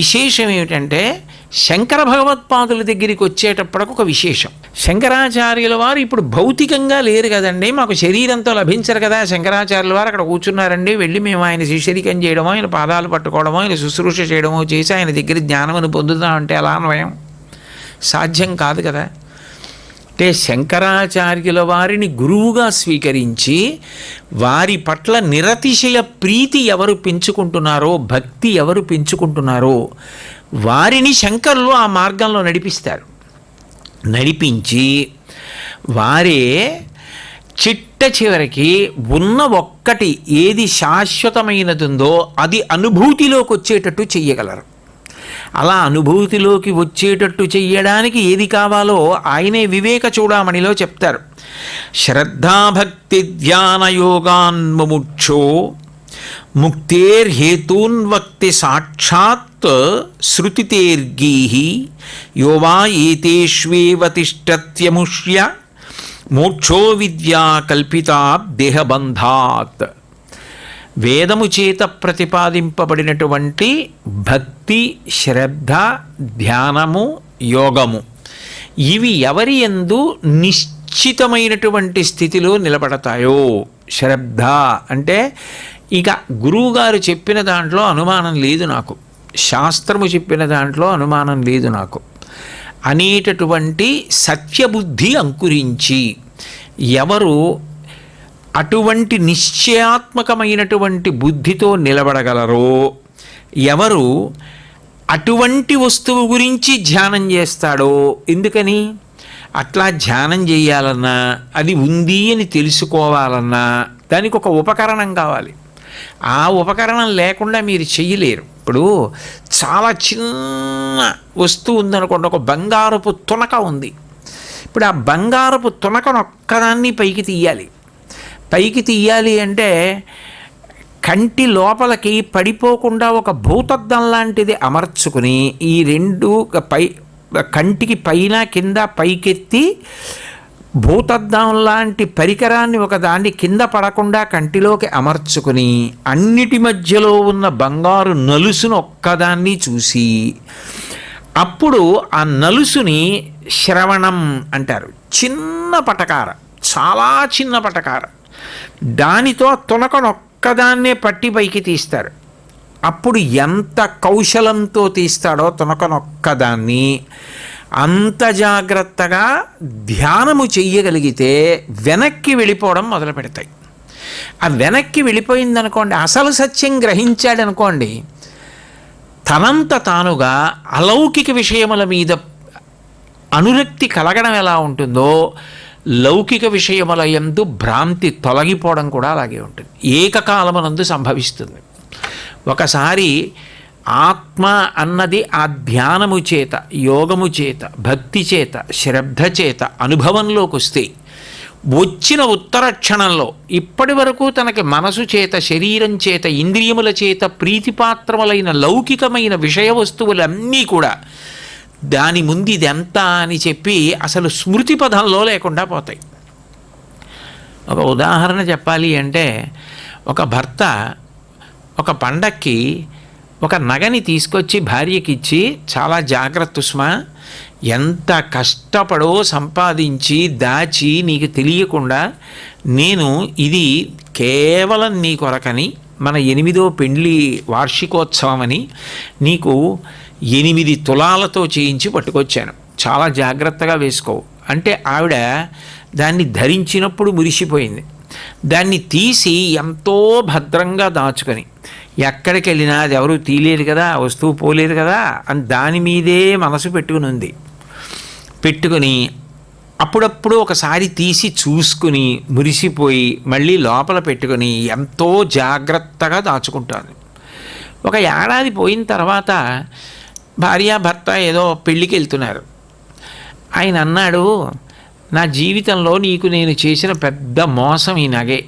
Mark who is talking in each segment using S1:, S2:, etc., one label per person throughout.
S1: విశేషం ఏమిటంటే శంకర భగవత్పాదుల దగ్గరికి వచ్చేటప్పటికి ఒక విశేషం. శంకరాచార్యుల వారు ఇప్పుడు భౌతికంగా లేరు కదండి మాకు శరీరంతో లభించరు కదా శంకరాచార్యుల వారు అక్కడ కూర్చున్నారండి వెళ్ళి మేము ఆయన శిష్యరికం చేయడమో ఆయన పాదాలు పట్టుకోవడమో ఆయన శుశ్రూష చేయడమో చేసి ఆయన దగ్గర జ్ఞానమును పొందుతామంటే అలా అన్వయం. సాధ్యం కాదు కదా. అంటే శంకరాచార్యుల వారిని గురువుగా స్వీకరించి వారి పట్ల నిరతిశయ ప్రీతి ఎవరు పెంచుకుంటున్నారో భక్తి ఎవరు పెంచుకుంటున్నారో వారిని శంకరులు ఆ మార్గంలో నడిపిస్తారు. నడిపించి వారే చిట్ట చివరికి ఉన్న ఒక్కటి ఏది శాశ్వతమైనదుందో అది అనుభూతిలోకి వచ్చేటట్టు చెయ్యగలరు. అలా అనుభూతిలోకి వచ్చేటట్టు చెయ్యడానికి ఏది కావాలో ఆయనే వివేక చూడామణిలో చెప్తారు. శ్రద్ధాభక్తి ధ్యానయోగాన్ముముక్షో ముక్తేర్హేతూన్వక్తి సాక్షాత్ శృతితేర్గీహి యోవా ఏతేష్వేవ తిష్టత్యముష్య మోక్షో విద్యా కల్పితా దేహబంధాత్. వేదము చేత ప్రతిపాదింపబడినటువంటి భక్తి శ్రద్ధ ధ్యానము యోగము. ఇవి ఎవరి ఎందు నిశ్చితమైనటువంటి స్థితిలో నిలబడతాయో? శ్రద్ధ అంటే ఇక గురువుగారు చెప్పిన దాంట్లో అనుమానం లేదు నాకు. శాస్త్రము చెప్పిన దాంట్లో అనుమానం లేదు నాకు. అనేటటువంటి సత్యబుద్ధి అంకురించి ఎవరు అటువంటి నిశ్చయాత్మకమైనటువంటి బుద్ధితో నిలబడగలరో? ఎవరు అటువంటి వస్తువు గురించి ధ్యానం చేస్తాడో? ఎందుకని? అట్లా ధ్యానం చేయాలన్నా అది ఉంది అని తెలుసుకోవాలన్నా దానికి ఒక ఉపకరణం కావాలి. ఆ ఉపకరణం లేకుండా మీరు చెయ్యలేరు ఇప్పుడు చాలా చిన్న వస్తువు ఉందనుకోండి ఒక బంగారపు తునక ఉంది. ఇప్పుడు ఆ బంగారపు తునకను ఒక్కదాన్ని పైకి తీయాలి. పైకి తీయాలి అంటే కంటి లోపలికి పడిపోకుండా ఒక భూతద్దం లాంటిది అమర్చుకుని ఈ రెండు పై కంటికి పైన కింద పైకెత్తి భూతద్దం లాంటి పరికరాన్ని ఒకదాన్ని కింద పడకుండా కంటిలోకి అమర్చుకుని అన్నిటి మధ్యలో ఉన్న బంగారు నలుసును ఒక్కదాన్ని చూసి అప్పుడు ఆ నలుసుని శ్రవణం అంటారు. చిన్న పటకార చాలా చిన్న పటకార. దానితో తునకనొక్కదాన్నే పట్టి పైకి తీస్తారు. అప్పుడు ఎంత కౌశలంతో తీస్తాడో తునకనొక్కదాన్ని అంత జాగ్రత్తగా ధ్యానము చెయ్యగలిగితే వెనక్కి వెళ్ళిపోవడం మొదలు పెడతాయి. ఆ వెనక్కి వెళ్ళిపోయిందనుకోండి అసలు సత్యం గ్రహించాడనుకోండి తనంత తానుగా అలౌకిక విషయముల మీద అనురక్తి కలగడం ఎలా ఉంటుందో లౌకిక విషయముల భ్రాంతి తొలగిపోవడం కూడా అలాగే ఉంటుంది. ఏకకాలమునందు సంభవిస్తుంది. ఒకసారి ఆత్మ అన్నది ఆ ధ్యానము చేత యోగము చేత భక్తి చేత శ్రద్ధ చేత అనుభవంలోకి వస్తే వచ్చిన ఉత్తర క్షణంలో ఇప్పటి వరకు తనకి మనసు చేత శరీరం చేత ఇంద్రియముల చేత ప్రీతిపాత్రములైన లౌకికమైన విషయ వస్తువులన్నీ కూడా దాని ముందు ఇదెంత అని చెప్పి అసలు స్మృతి పదంలో లేకుండా పోతాయి. ఒక ఉదాహరణ చెప్పాలి అంటే ఒక భర్త ఒక పండక్కి ఒక నగని తీసుకొచ్చి భార్యకి ఇచ్చి చాలా జాగ్రత్త సుమా ఎంత కష్టపడో సంపాదించి దాచి నీకు తెలియకుండా నేను ఇది కేవలం నీ కొరకని మన ఎనిమిదో పెండ్లి వార్షికోత్సవం అని నీకు ఎనిమిది తులాలతో చేయించి పట్టుకొచ్చాను. చాలా జాగ్రత్తగా వేసుకో. అంటే ఆవిడ దాన్ని ధరించినప్పుడు మురిసిపోయింది. దాన్ని తీసి ఎంతో భద్రంగా దాచుకొని ఎక్కడికి వెళ్ళినా అది ఎవరు తీయలేరు కదా వస్తువు పోలేదు కదా అని దాని మీదే మనసు పెట్టుకుని ఉంది. పెట్టుకుని అప్పుడప్పుడు ఒకసారి తీసి చూసుకుని మురిసిపోయి మళ్ళీ లోపల పెట్టుకొని ఎంతో జాగ్రత్తగా దాచుకుంటాను. ఒక ఏడాది పోయిన తర్వాత భార్యాభర్త ఏదో పెళ్ళికి వెళ్తున్నారు ఆయన అన్నాడు నా జీవితంలో నీకు నేను చేసిన పెద్ద మోసం ఈ నగే.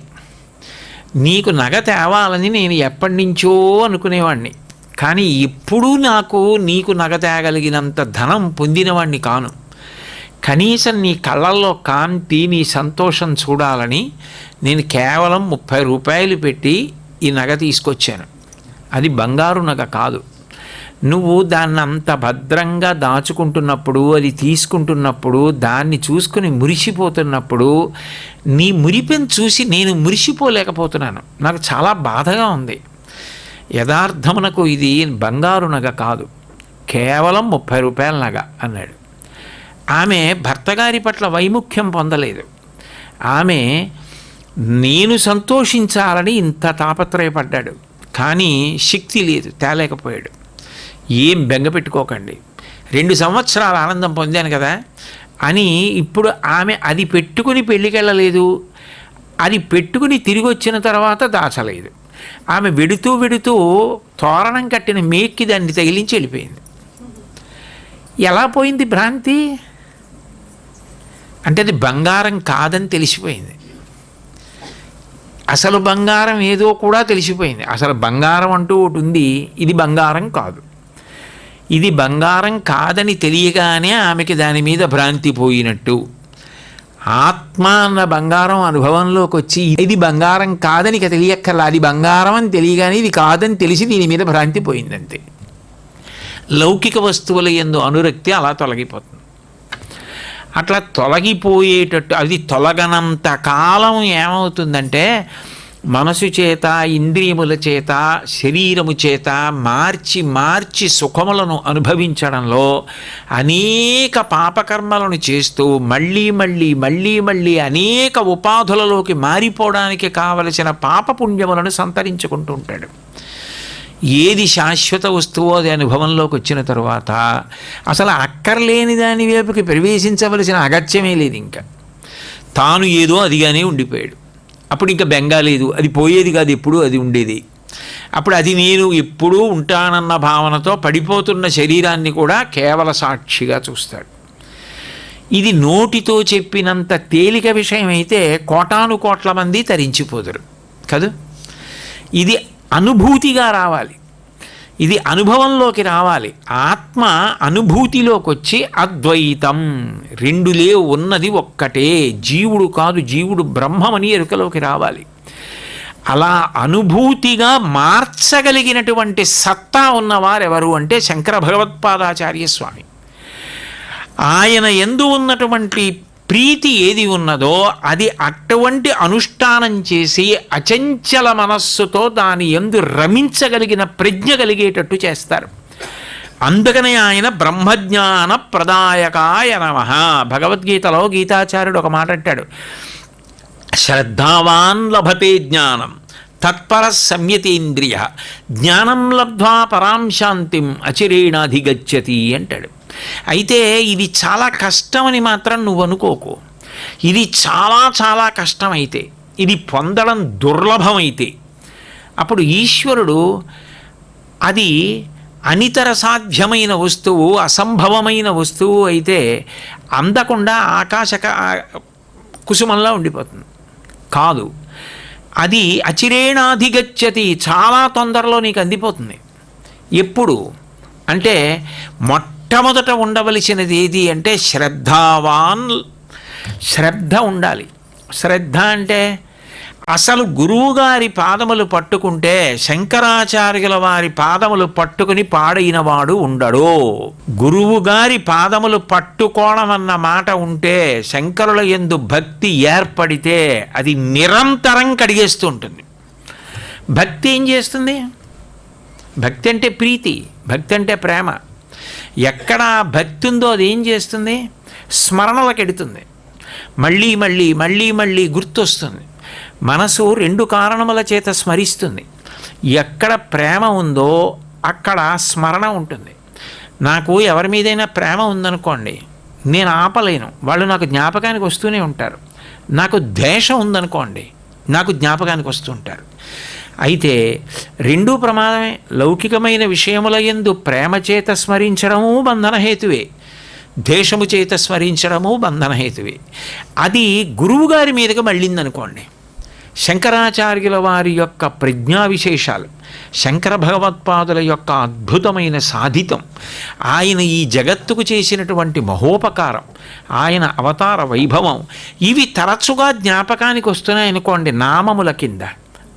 S1: నీకు నగ తేవాలని నేను ఎప్పటి నుంచో అనుకునేవాడిని కానీ ఎప్పుడూ నాకు నీకు నగ తేగలిగినంత ధనం పొందినవాడిని కాను. కనీసం నీ కళ్ళల్లో కాంతి నీ సంతోషం చూడాలని నేను కేవలం ముప్పై రూపాయలు పెట్టి ఈ నగ తీసుకొచ్చాను. అది బంగారు నగ కాదు. నువ్వు దాన్ని అంత భద్రంగా దాచుకుంటున్నప్పుడు అది తీసుకుంటున్నప్పుడు దాన్ని చూసుకుని మురిసిపోతున్నప్పుడు నీ మురిపెను చూసి నేను మురిసిపోలేకపోతున్నాను. నాకు చాలా బాధగా ఉంది. యథార్థమునకు ఇది బంగారు నగ కాదు. కేవలం ముప్పై రూపాయల నగ అన్నాడు. ఆమె భర్తగారి పట్ల వైముఖ్యం పొందలేదు. ఆమె నేను సంతోషించాలని ఇంత తాపత్రయపడ్డాడు. కానీ శక్తి లేదు తేలేకపోయాడు. ఏం బెంగ పెట్టుకోకండి. రెండు సంవత్సరాల ఆనందం పొందాను కదా అని ఇప్పుడు ఆమె అది పెట్టుకుని పెళ్ళికెళ్ళలేదు. అది పెట్టుకుని తిరిగి వచ్చిన తర్వాత దాచలేదు. ఆమె వెడుతూ వెడుతూ తోరణం కట్టిన మేక్కి దాన్ని తగిలించి వెళ్ళిపోయింది. ఎలా పోయింది భ్రాంతి? అంటే అది బంగారం కాదని తెలిసిపోయింది. అసలు బంగారం ఏదో కూడా తెలిసిపోయింది. అసలు బంగారం అంటూ ఒకటి ఉంది ఇది బంగారం కాదు. ఇది బంగారం కాదని తెలియగానే ఆమెకి దాని మీద భ్రాంతి పోయినట్టు. ఆత్మ అన్న బంగారం అనుభవంలోకి వచ్చి ఇది బంగారం కాదని ఇక తెలియక్కర్లా అది బంగారం అని తెలియగానే ఇది కాదని తెలిసి దీని మీద భ్రాంతి పోయిందంతే. లౌకిక వస్తువుల ఎందు అనురక్తి అలా తొలగిపోతుంది. అట్లా తొలగిపోయేటట్టు అది తొలగనంత కాలం ఏమవుతుందంటే మనసు చేత ఇంద్రియముల చేత శరీరము చేత మార్చి మార్చి సుఖములను అనుభవించడంలో అనేక పాపకర్మలను చేస్తూ మళ్ళీ మళ్ళీ మళ్ళీ మళ్ళీ అనేక ఉపాధులలోకి మారిపోవడానికి కావలసిన పాపపుణ్యములను సంతరించుకుంటూ ఉంటాడు. ఏది శాశ్వత వస్తువో అది అనుభవంలోకి వచ్చిన తరువాత అసలు అక్కర్లేని దాని వైపుకి ప్రవేశించవలసిన అగత్యమే లేదు ఇంకా. తాను ఏదో అదిగానే ఉండిపోయాడు. అప్పుడు ఇంకా బెంగా లేదు. అది పోయేది కాదు ఎప్పుడు అది ఉండేది. అప్పుడు అది నేను ఎప్పుడూ ఉంటానన్న భావనతో పడిపోతున్న శరీరాన్ని కూడా కేవల సాక్షిగా చూస్తాడు. ఇది నోటితో చెప్పినంత తేలిక విషయం అయితే కోటాను కోట్ల మంది తరించిపోదురు. కదా? ఇది అనుభూతిగా రావాలి. ఇది అనుభవంలోకి రావాలి. ఆత్మ అనుభూతిలోకి వచ్చి అద్వైతం. రెండు లేవు ఉన్నది ఒక్కటే. జీవుడు కాదు జీవుడు బ్రహ్మమని ఎరుకలోకి రావాలి. అలా అనుభూతిగా మార్చగలిగినటువంటి సత్తా ఉన్నవారెవరు అంటే శంకర భగవత్పాదాచార్య స్వామి. ఆయన ఎందు ఉన్నటువంటి ప్రీతి ఏది ఉన్నదో అది అటువంటి అనుష్ఠానం చేసి అచంచల మనస్సుతో దాని ఎందు రమించగలిగిన ప్రజ్ఞ కలిగేటట్టు చేస్తారు. అందుకనే ఆయన బ్రహ్మజ్ఞాన ప్రదాయకాయ నమ. భగవద్గీతలో గీతాచార్యుడు ఒక మాట అంటాడు. శ్రద్ధావాన్ లభతే జ్ఞానం. తత్పర సంయతేంద్రియ జ్ఞానం లబ్ధ్వా పరాం శాంతిం అచిరేణాధిగచ్చతి అంటాడు. అయితే ఇది చాలా కష్టమని మాత్రం నువ్వు అనుకోకు. ఇది చాలా చాలా కష్టమైతే ఇది పొందడం దుర్లభమైతే అప్పుడు ఈశ్వరుడు అది అనితర సాధ్యమైన వస్తువు అసంభవమైన వస్తువు అయితే అందకుండా ఆకాశక కుసుమంలా ఉండిపోతుంది. కాదు. అది అచిరేణాధిగచ్చతి. చాలా తొందరలో నీకు అందిపోతుంది. ఎప్పుడు? అంటే మొట్టమొదట ఉండవలసినది ఏది అంటే శ్రద్ధావాన్ శ్రద్ధ ఉండాలి. శ్రద్ధ అంటే అసలు గురువుగారి పాదములు పట్టుకుంటే శంకరాచార్యుల వారి పాదములు పట్టుకుని పాడైనవాడు ఉండడు. గురువుగారి పాదములు పట్టుకోవడం అన్న మాట ఉంటే శంకరుల ఎందు భక్తి ఏర్పడితే అది నిరంతరం కడిగేస్తూ ఉంటుంది భక్తి ఏం చేస్తుంది? భక్తి అంటే ప్రీతి భక్తి అంటే ప్రేమ. ఎక్కడ భక్తి ఉందో అది ఏం చేస్తుంది? స్మరణలకు ఎడుతుంది మళ్ళీ మళ్ళీ మళ్ళీ మళ్ళీ గుర్తొస్తుంది. మనసు రెండు కారణముల చేత స్మరిస్తుంది. ఎక్కడ ప్రేమ ఉందో అక్కడ స్మరణ ఉంటుంది. నాకు ఎవరి మీదైనా ప్రేమ ఉందనుకోండి నేను ఆపలేను. వాళ్ళు నాకు జ్ఞాపకానికి వస్తూనే ఉంటారు. నాకు ద్వేషం ఉందనుకోండి నాకు జ్ఞాపకానికి వస్తూ ఉంటారు. అయితే రెండూ ప్రమాదమే. లౌకికమైన విషయముల ఎందు ప్రేమ చేత స్మరించడము బంధనహేతువే ద్వేషము చేత స్మరించడము బంధనహేతువే అది గురువుగారి మీదకి మళ్ళిందనుకోండి. శంకరాచార్యుల వారి యొక్క ప్రజ్ఞా విశేషాలు శంకర భగవత్పాదుల యొక్క అద్భుతమైన సాధితం ఆయన ఈ జగత్తుకు చేసినటువంటి మహోపకారం ఆయన అవతార వైభవం ఇవి తరచుగా జ్ఞాపకానికి వస్తున్నాయనుకోండి నామముల కింద.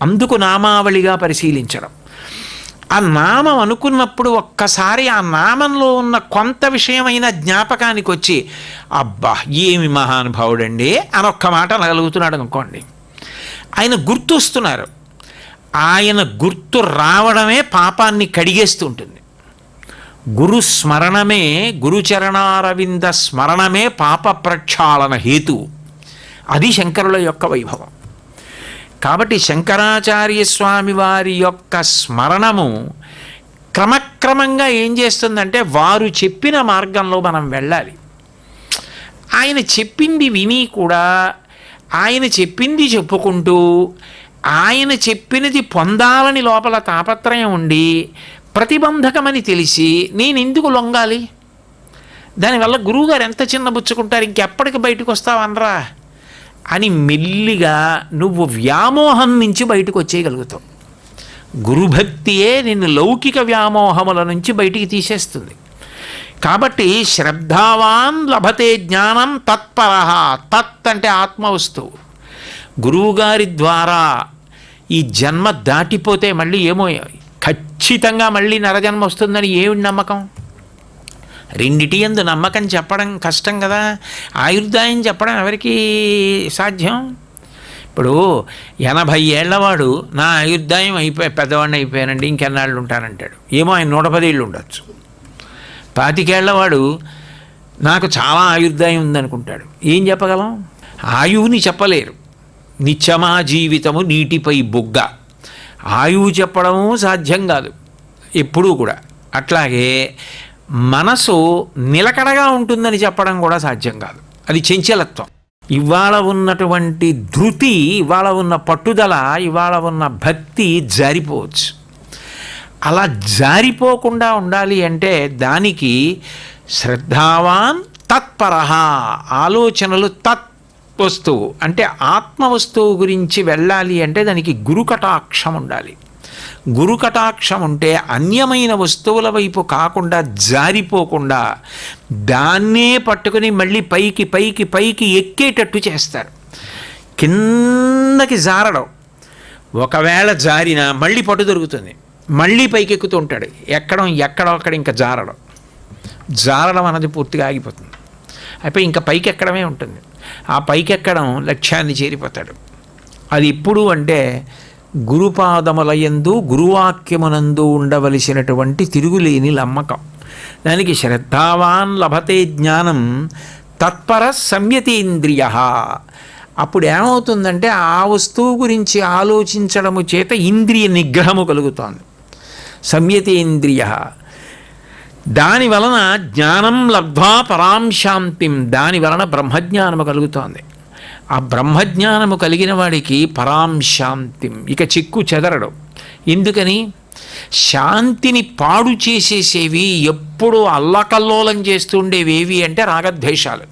S1: అందుకు నామావళిగా పరిశీలించడం. ఆ నామం అనుకున్నప్పుడు ఒక్కసారి ఆ నామంలో ఉన్న కొంత విషయమైన జ్ఞాపకానికి వచ్చి అబ్బా ఏమి మహానుభావుడండి అని ఒక్క మాట నగలుగుతున్నాడు అనుకోండి. ఆయన గుర్తొస్తున్నారు. ఆయన గుర్తు రావడమే పాపాన్ని కడిగేస్తూ ఉంటుంది. గురు స్మరణమే గురుచరణారవింద స్మరణమే పాప ప్రక్షాళన హేతు. అది శంకరుల యొక్క వైభవం. కాబట్టి శంకరాచార్య స్వామి వారి యొక్క స్మరణము క్రమక్రమంగా ఏం చేస్తుందంటే వారు చెప్పిన మార్గంలో మనం వెళ్ళాలి. ఆయన చెప్పింది విని కూడా ఆయన చెప్పింది చెప్పుకుంటూ ఆయన చెప్పినది పొందాలని లోపల తాపత్రయం ఉండి ప్రతిబంధకమని తెలిసి నేను ఎందుకు లొంగాలి? దానివల్ల గురువుగారు ఎంత చిన్నబుచ్చుకుంటారు ఇంకెప్పటికి బయటకు వస్తావనరా అని మెల్లిగా నువ్వు వ్యామోహం నుంచి బయటకు వచ్చేయగలుగుతావు గురుభక్తియే నిన్ను లౌకిక వ్యామోహముల నుంచి బయటికి తీసేస్తుంది. కాబట్టి శ్రద్ధావాన్ లభతే జ్ఞానం తత్పర. తత్ అంటే ఆత్మవస్తువు గురువుగారి ద్వారా ఈ జన్మ దాటిపోతే మళ్ళీ ఏమో ఖచ్చితంగా మళ్ళీ నరజన్మ వస్తుందని ఏమి నమ్మకం? రెండిటి ఎందు నమ్మకం చెప్పడం కష్టం కదా. ఆయుర్దాయం చెప్పడం ఎవరికి సాధ్యం? ఇప్పుడు ఎనభై ఏళ్ళవాడు నా ఆయుర్దాయం అయిపోయి పెద్దవాడిని అయిపోయానండి ఇంకెన్నాళ్ళు ఉంటానంటాడు. ఏమో ఆయన నూట పదేళ్ళు ఉండొచ్చు. పాతికేళ్ళవాడు నాకు చాలా ఆయుర్దాయం ఉందనుకుంటాడు. ఏం చెప్పగలం? ఆయువుని చెప్పలేరు. నిత్యమా జీవితము నీటిపై బుగ్గ. ఆయువు చెప్పడము సాధ్యం కాదు. ఎప్పుడూ కూడా. అట్లాగే మనసు నిలకడగా ఉంటుందని చెప్పడం కూడా సాధ్యం కాదు. అది చెంచలత్వం. ఇవాళ ఉన్నటువంటి ధృతి ఇవాళ ఉన్న పట్టుదల ఇవాళ ఉన్న భక్తి జారిపోవచ్చు. అలా జారిపోకుండా ఉండాలి అంటే దానికి శ్రద్ధావాన్ తత్పర ఆలోచనలు తత్ వస్తువు అంటే ఆత్మ వస్తువు గురించి వెళ్ళాలి అంటే దానికి గురు కటాక్షం ఉండాలి. గురు కటాక్షం ఉంటే అన్యమైన వస్తువుల వైపు కాకుండా జారిపోకుండా దాన్నే పట్టుకుని మళ్ళీ పైకి పైకి పైకి ఎక్కేటట్టు చేస్తారు. కిందకి జారడం. ఒకవేళ జారిన మళ్ళీ పట్టు దొరుకుతుంది. మళ్ళీ పైకెక్కుతూ ఉంటాడు. ఎక్కడం ఎక్కడో అక్కడ ఇంకా జారడం. జారడం అన్నది పూర్తిగా ఆగిపోతుంది. అయిపోయి ఇంకా పైకి ఎక్కడమే ఉంటుంది. ఆ పైకి ఎక్కడం లక్ష్యాన్ని చేరిపోతాడు. అది ఇప్పుడు అంటే గురుపాదములయందు గురువాక్యమునందు ఉండవలసినటువంటి తిరుగులేని నమ్మకం. దానికి శ్రద్ధావాన్ లభతే జ్ఞానం తత్పర సంయతేంద్రియ. అప్పుడు ఏమవుతుందంటే ఆ వస్తువు గురించి ఆలోచించడము చేత ఇంద్రియ నిగ్రహము కలుగుతోంది. సంయతేంద్రియ. దాని వలన జ్ఞానం లబ్ధ్వా పరాం శాంతిం దాని వలన బ్రహ్మజ్ఞానము కలుగుతోంది. ఆ బ్రహ్మజ్ఞానము కలిగిన వాడికి పరాం శాంతిం ఇక చిక్కు చెదరడు. ఎందుకని? శాంతిని పాడు చేసేసేవి ఎప్పుడు అల్లకల్లోలం చేస్తుండేవేవి అంటే రాగద్వేషాలు.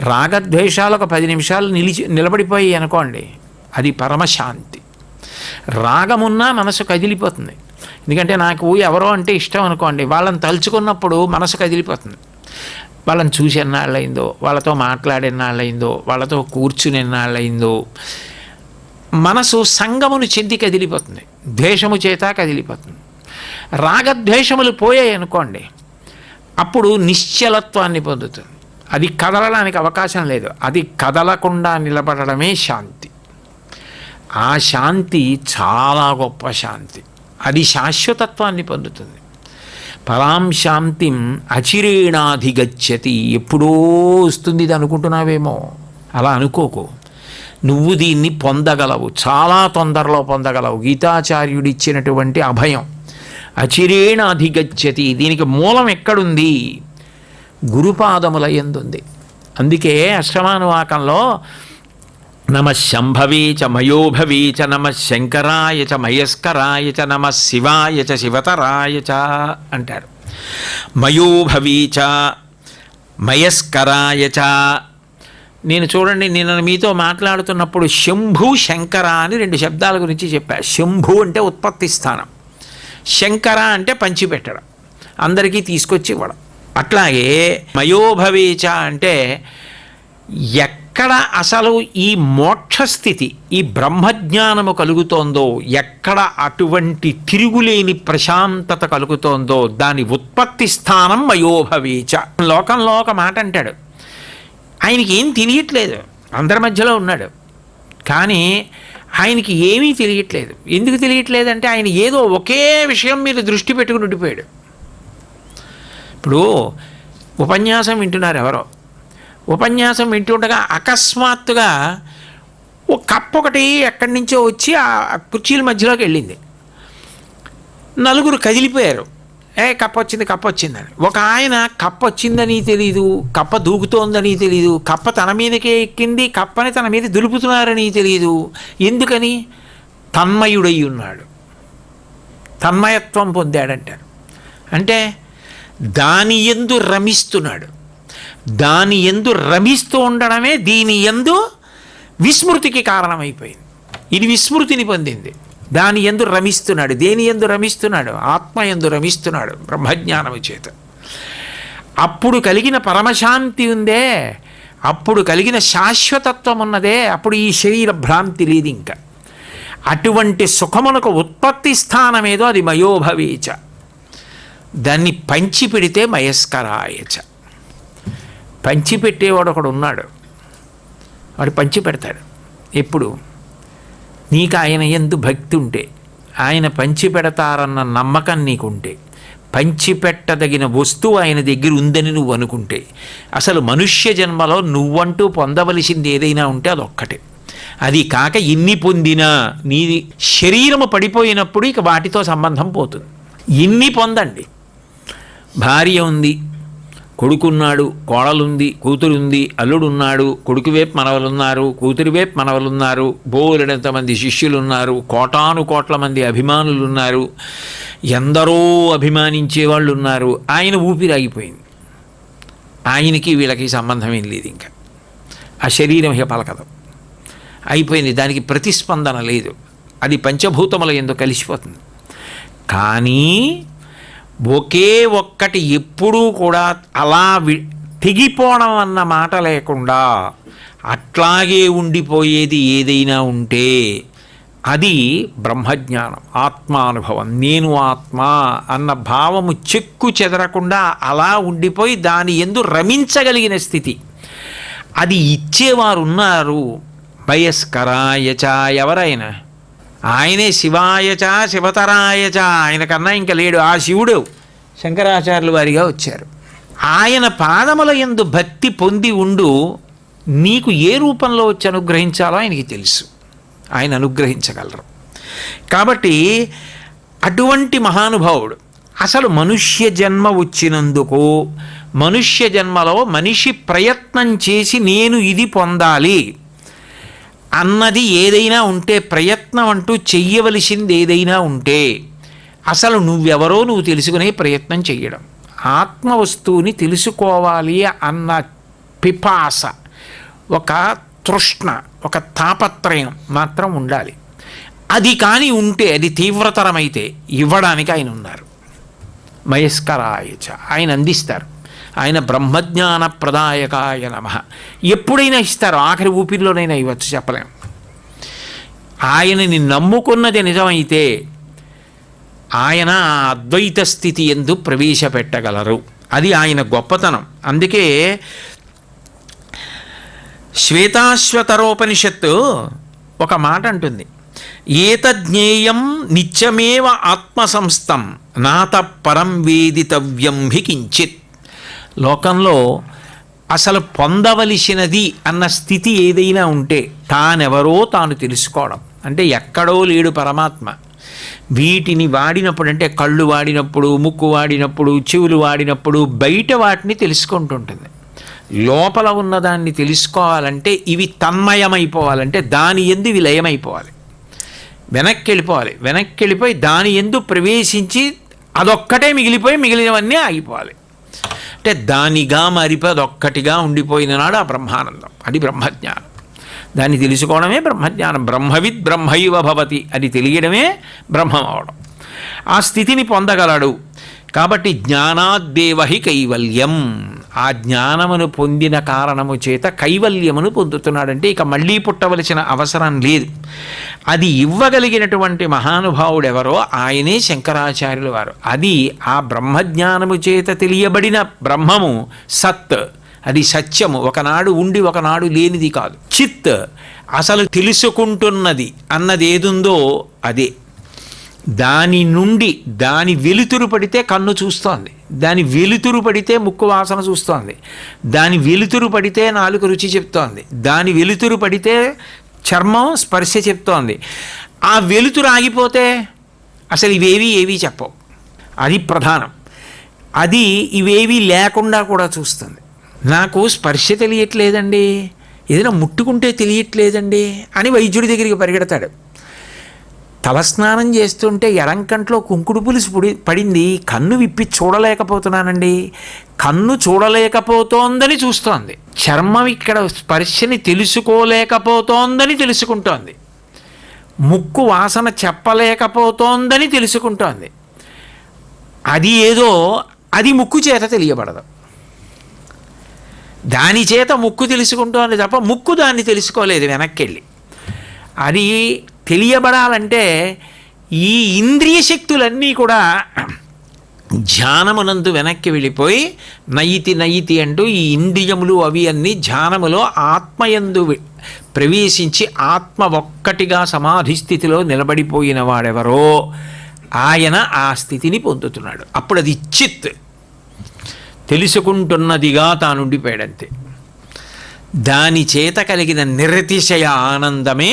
S1: రాగద్వేషాలు ఒక పది నిమిషాలు నిలిచి నిలబడిపోయి అనుకోండి అది పరమశాంతి. రాగమున్నా మనసు కదిలిపోతుంది. ఎందుకంటే నాకు ఎవరో అంటే ఇష్టం అనుకోండి వాళ్ళని తలుచుకున్నప్పుడు మనసు కదిలిపోతుంది. వాళ్ళని చూసి ఎన్నాళ్ళయిందో వాళ్ళతో మాట్లాడినాళ్ళయిందో వాళ్ళతో కూర్చుని ఎన్నాళ్ళయిందో మనసు సంగమును చెంది కదిలిపోతుంది. ద్వేషము చేత కదిలిపోతుంది. రాగద్వేషములు పోయాయి అనుకోండి అప్పుడు నిశ్చలత్వాన్ని పొందుతుంది. అది కదలడానికి అవకాశం లేదు. అది కదలకుండా నిలబడమే శాంతి. ఆ శాంతి చాలా గొప్ప శాంతి. అది శాశ్వతత్వాన్ని పొందుతుంది. పరాం శాంతిం అచిరేణాధిగచ్చతి. ఎప్పుడో వస్తుంది ఇది అనుకుంటున్నావేమో. అలా అనుకోకు. నువ్వు దీన్ని పొందగలవు. చాలా తొందరలో పొందగలవు. గీతాచార్యుడిచ్చినటువంటి అభయం. అచిరేణ అధిగచ్చతి దీనికి మూలం ఎక్కడుంది? గురుపాదముల ఎందుంది అందుకే అష్టమానువాకంలో నమ శంభవీ చ మయోభవీ చ నమ శంకరాయ చ మయస్కరాయ చ నమ శివాయ చ శివతరాయ చ అంటారు. మయోభవీ చ మయస్కరాయ చ. నేను చూడండి నేను మీతో మాట్లాడుతున్నప్పుడు శంభు శంకర అని రెండు శబ్దాల గురించి చెప్పా. శంభు అంటే ఉత్పత్తి స్థానం. శంకర అంటే పంచిపెట్టడం. అందరికీ తీసుకొచ్చి ఇవ్వడం. అట్లాగే మయోభవీచ అంటే ఎక్క ఎక్కడ అసలు ఈ మోక్షస్థితి ఈ బ్రహ్మజ్ఞానము కలుగుతోందో ఎక్కడ అటువంటి తిరుగులేని ప్రశాంతత కలుగుతోందో దాని ఉత్పత్తి స్థానం మయోభవీచ. లోకంలో ఒక మాట అంటాడు. ఆయనకి ఏం తెలియట్లేదు. అందరి మధ్యలో ఉన్నాడు. కానీ ఆయనకి ఏమీ తెలియట్లేదు. ఎందుకు తెలియట్లేదంటే ఆయన ఏదో ఒకే విషయం మీద దృష్టి పెట్టుకుని ఉండిపోయాడు. ఇప్పుడు ఉపన్యాసం వింటున్నారు ఎవరో. ఉపన్యాసం వింటుండగా అకస్మాత్తుగా ఓ కప్ ఒకటి ఎక్కడి నుంచో వచ్చి ఆ కుర్చీల మధ్యలోకి వెళ్ళింది. నలుగురు కదిలిపోయారు. ఏ కప్ప వచ్చింది కప్ప వచ్చిందని. ఒక ఆయన కప్ప వచ్చిందని తెలీదు కప్ప దూకుతోందని తెలీదు కప్ప తన మీదకే ఎక్కింది కప్పని తన మీద దులుపుతున్నారని తెలియదు ఎందుకని? తన్మయుడై ఉన్నాడు. తన్మయత్వం పొందాడంటారు. అంటే దాని ఎందు రమిస్తున్నాడు. దాని ఎందు రమిస్తూ ఉండడమే దీని ఎందు విస్మృతికి కారణమైపోయింది. ఇది విస్మృతిని పొందింది. దాని ఎందు రమిస్తున్నాడు దేని ఎందు రమిస్తున్నాడు? ఆత్మ ఎందు రమిస్తున్నాడు బ్రహ్మజ్ఞానము చేత. అప్పుడు కలిగిన పరమశాంతి ఉందే అప్పుడు కలిగిన శాశ్వతత్వం ఉన్నదే అప్పుడు ఈ శరీర భ్రాంతి లేదు ఇంకా అటువంటి సుఖమునకు ఉత్పత్తి స్థానమేదో అది మయోభవేచ. దాన్ని పంచి పెడితే మయస్కరాయచ. పంచి పెట్టేవాడు ఒకడు ఉన్నాడు వాడు పంచి పెడతాడు ఎప్పుడు? నీకు ఆయన ఎందు భక్తి ఉంటే ఆయన పంచి పెడతారన్న నమ్మకం నీకుంటే పంచి పెట్టదగిన వస్తువు ఆయన దగ్గర ఉందని నువ్వు అనుకుంటే అసలు మనుష్య జన్మలో నువ్వంటూ పొందవలసింది ఏదైనా ఉంటే అదొక్కటే. అది కాక ఇన్ని పొందినా నీ శరీరము పడిపోయినప్పుడు ఇక వాటితో సంబంధం పోతుంది. ఇన్ని పొందండి. భార్య ఉంది కొడుకున్నాడు కోడలుంది కూతురుంది అల్లుడున్నాడు కొడుకు వైపు మనవలున్నారు కూతురు వైపు మనవలున్నారు బోలెడంత మంది శిష్యులున్నారు కోటాను కోట్ల మంది అభిమానులున్నారు ఎందరో అభిమానించే వాళ్ళు ఉన్నారు ఆయన ఊపిరాగిపోయింది. ఆయనకి వీళ్ళకి సంబంధం ఏం లేదు ఇంకా. ఆ శరీరం ఇక పలకదు. అయిపోయింది. దానికి ప్రతిస్పందన లేదు. అది పంచభూతముల ఎందుకు కలిసిపోతుంది. కానీ ఒకే ఒక్కటి ఎప్పుడూ కూడా అలా వి తెగిపోవడం అన్న మాట లేకుండా అట్లాగే ఉండిపోయేది ఏదైనా ఉంటే అది బ్రహ్మజ్ఞానం ఆత్మానుభవం. నేను ఆత్మ అన్న భావము చెక్కు చెదరకుండా అలా ఉండిపోయి దాని ఎందు రమించగలిగిన స్థితి. అది ఇచ్చేవారు ఉన్నారు వయస్కరాయచ ఎవరైనా. ఆయనే శివాయచ శివతరాయచ ఆయన కన్నా ఇంకా లేడు. ఆ శివుడు శంకరాచార్యుల వారిగా వచ్చారు. ఆయన పాదముల ఎందు భక్తి పొంది ఉండు నీకు ఏ రూపంలో వచ్చి అనుగ్రహించాలో ఆయనకి తెలుసు. ఆయన అనుగ్రహించగలరు. కాబట్టి అటువంటి మహానుభావుడు అసలు మనుష్య జన్మ వచ్చినందుకు మనుష్య జన్మలో మనిషి ప్రయత్నం చేసి నేను ఇది పొందాలి. అన్నది ఏదైనా ఉంటే ప్రయత్నం అంటూ చెయ్యవలసింది ఏదైనా ఉంటే అసలు నువ్వెవరో నువ్వు తెలుసుకునే ప్రయత్నం చెయ్యడం. ఆత్మ వస్తువుని తెలుసుకోవాలి అన్న పిపాస ఒక తృష్ణ ఒక తాపత్రయం మాత్రం ఉండాలి. అది కానీ ఉంటే అది తీవ్రతరమైతే ఇవ్వడానికి ఆయన ఉన్నారు. మయస్కరాయచ ఆయన అందిస్తారు. ఆయన బ్రహ్మజ్ఞాన ప్రదాయకాయ నమ. ఎప్పుడైనా ఇస్తారు? ఆఖరి ఊపిరిలోనైనా ఇవ్వచ్చు చెప్పలేం. ఆయనని నమ్ముకున్నది నిజమైతే ఆయన అద్వైత స్థితి ఎందు ప్రవేశపెట్టగలరు. అది ఆయన గొప్పతనం. అందుకే శ్వేతాశ్వతరోపనిషత్తు ఒక మాట అంటుంది. ఏతజ్ఞేయం నిత్యమేవ ఆత్మసంస్థం నాత పరం వేదితవ్యం హి కించిత్. లోకంలో అసలు పొందవలసినది అన్న స్థితి ఏదైనా ఉంటే తానెవరో తాను తెలుసుకోవడం. అంటే ఎక్కడో లేడు పరమాత్మ. వీటిని వాడినప్పుడు అంటే కళ్ళు వాడినప్పుడు ముక్కు వాడినప్పుడు చెవులు వాడినప్పుడు బయట వాటిని తెలుసుకుంటుంటుంది. లోపల ఉన్నదాన్ని తెలుసుకోవాలంటే ఇవి తన్మయమైపోవాలంటే దాని ఎందు ఇవి లయమైపోవాలి. వెనక్కి వెళ్ళిపోవాలి వెనక్కి వెళ్ళిపోయి దాని ఎందు ప్రవేశించి అదొక్కటే మిగిలిపోయి మిగిలినవన్నీ ఆగిపోవాలి. అంటే దానిగా మారిపోయి అదొక్కటిగా ఉండిపోయిన నాడు ఆ బ్రహ్మానందం. అది బ్రహ్మజ్ఞానం. దాన్ని తెలుసుకోవడమే బ్రహ్మజ్ఞానం. బ్రహ్మవిద్ బ్రహ్మైవ భవతి అది తెలియడమే బ్రహ్మం అవడం. ఆ స్థితిని పొందగలడు కాబట్టి జ్ఞానాద్దేవహి కైవల్యం ఆ జ్ఞానమును పొందిన కారణము చేత కైవల్యమును పొందుతున్నాడంటే ఇక మళ్ళీ పుట్టవలసిన అవసరం లేదు. అది ఇవ్వగలిగినటువంటి మహానుభావుడు ఎవరో ఆయనే శంకరాచార్యులు వారు. అది ఆ బ్రహ్మజ్ఞానము చేత తెలియబడిన బ్రహ్మము సత్. అది సత్యము. ఒకనాడు ఉండి ఒకనాడు లేనిది కాదు. చిత్ అసలు తెలుసుకుంటున్నది అన్నది ఏదుందో అదే. దాని నుండి దాని వెలుతురు పడితే కన్ను చూస్తోంది. దాని వెలుతురు పడితే ముక్కు వాసన చూస్తోంది. దాని వెలుతురు పడితే నాలుగు రుచి చెప్తోంది. దాని వెలుతురు పడితే చర్మం స్పర్శ చెప్తోంది. ఆ వెలుతురు ఆగిపోతే అసలు ఇవేవి ఏవి చెప్పవు. అది ప్రధానం. అది ఇవేవి లేకుండా కూడా చూస్తుంది. నాకు స్పర్శ తెలియట్లేదండి. ఏదైనా ముట్టుకుంటే తెలియట్లేదండి అని వైద్యుడి దగ్గరికి పరిగెడతాడు. తలస్నానం చేస్తుంటే ఎడంకంట్లో కుంకుడు పులుసు పుడి పడింది కన్ను విప్పి చూడలేకపోతున్నానండి. కన్ను చూడలేకపోతోందని చూస్తోంది. చర్మం ఇక్కడ స్పర్శని తెలుసుకోలేకపోతోందని తెలుసుకుంటోంది. ముక్కు వాసన చెప్పలేకపోతోందని తెలుసుకుంటోంది. అది ఏదో అది ముక్కు చేత తెలియబడదు. దాని చేత ముక్కు తెలుసుకుంటోంది తప్ప ముక్కు దాన్ని తెలుసుకోలేదు వెనక్కి వెళ్ళి అది తెలియబడాలంటే ఈ ఇంద్రియ శక్తులన్నీ కూడా ధ్యానమునందు వెనక్కి వెళ్ళిపోయి నయితి నయితి అంటూ ఈ ఇంద్రియములు అవి అన్నీ ధ్యానములో ఆత్మయందు ప్రవేశించి ఆత్మ ఒక్కటిగా సమాధి స్థితిలో నిలబడిపోయిన వాడెవరో ఆయన ఆ స్థితిని పొందుతున్నాడు. అప్పుడు అది చిత్. తెలుసుకుంటున్నదిగా తానుండిపోయాడంతే. దాని చేత కలిగిన నిరతిశయ ఆనందమే